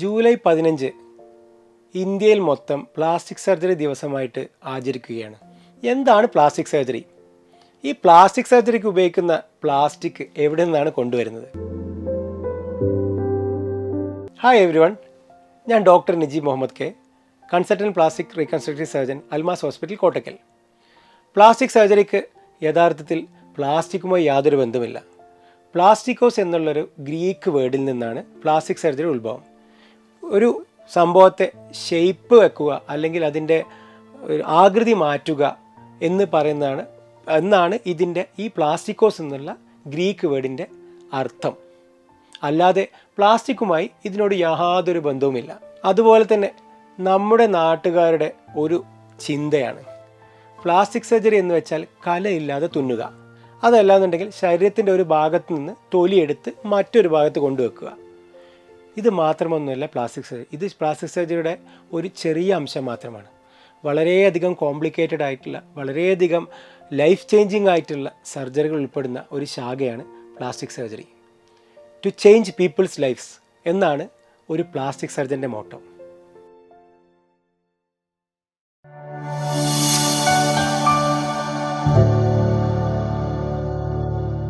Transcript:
July പതിനഞ്ച് ഇന്ത്യയിൽ മൊത്തം പ്ലാസ്റ്റിക് സർജറി ദിവസമായിട്ട് ആചരിക്കുകയാണ്. എന്താണ് പ്ലാസ്റ്റിക് സർജറി ഈ പ്ലാസ്റ്റിക് സർജറിക്ക് ഉപയോഗിക്കുന്ന പ്ലാസ്റ്റിക് എവിടെ നിന്നാണ് കൊണ്ടുവരുന്നത്? ഹായ് എവരി വൺ ഞാൻ doctor Niji Muhammad K consultant plastic reconstructive surgeon Almas hospital Kottakkal. Plastic സർജറിക്ക് യഥാർത്ഥത്തിൽ പ്ലാസ്റ്റിക്കുമായി യാതൊരു ബന്ധമില്ല പ്ലാസ്റ്റിക്കോസ് എന്നുള്ളൊരു ഗ്രീക്ക് വേർഡിൽ നിന്നാണ് പ്ലാസ്റ്റിക് സർജറി ഉത്ഭവം. ഒരു സംഭവത്തെ ഷെയ്പ്പ് വെക്കുക അല്ലെങ്കിൽ അതിന്റെ ആകൃതി മാറ്റുക എന്ന് പറയുന്നതാണ് എന്നാണ് ഇതിന്റെ ഈ പ്ലാസ്റ്റിക്കോസ് എന്നുള്ള ഗ്രീക്ക് വേർഡിന്റെ അർത്ഥം. അല്ലാതെ പ്ലാസ്റ്റിക്കുമായി ഇതിനോട് യാതൊരു ബന്ധവുമില്ല. അതുപോലെ തന്നെ നമ്മുടെ നാട്ടുകാരുടെ ഒരു ചിന്തയാണ്. പ്ലാസ്റ്റിക് സർജറി എന്ന് വെച്ചാൽ കലയില്ലാതെ തുന്നുക. അതല്ലാന്നുണ്ടെങ്കിൽ ശരീരത്തിന്റെ ഒരു ഭാഗത്ത് നിന്ന് തൊലിയെടുത്ത് മറ്റൊരു ഭാഗത്ത് കൊണ്ടുവെക്കുക. ഇത് മാത്രമൊന്നുമല്ല പ്ലാസ്റ്റിക് സർജറി ഇത് പ്ലാസ്റ്റിക് സർജറിയുടെ ഒരു ചെറിയ അംശം മാത്രമാണ്. വളരെയധികം കോംപ്ലിക്കേറ്റഡ് ആയിട്ടുള്ള വളരെയധികം ലൈഫ് ചേഞ്ചിങ് ആയിട്ടുള്ള സർജറികൾ ഉൾപ്പെടുന്ന ഒരു ശാഖയാണ് plastic surgery to change people's lifes എന്നാണ് ഒരു പ്ലാസ്റ്റിക് സർജന്റെ മോട്ടോ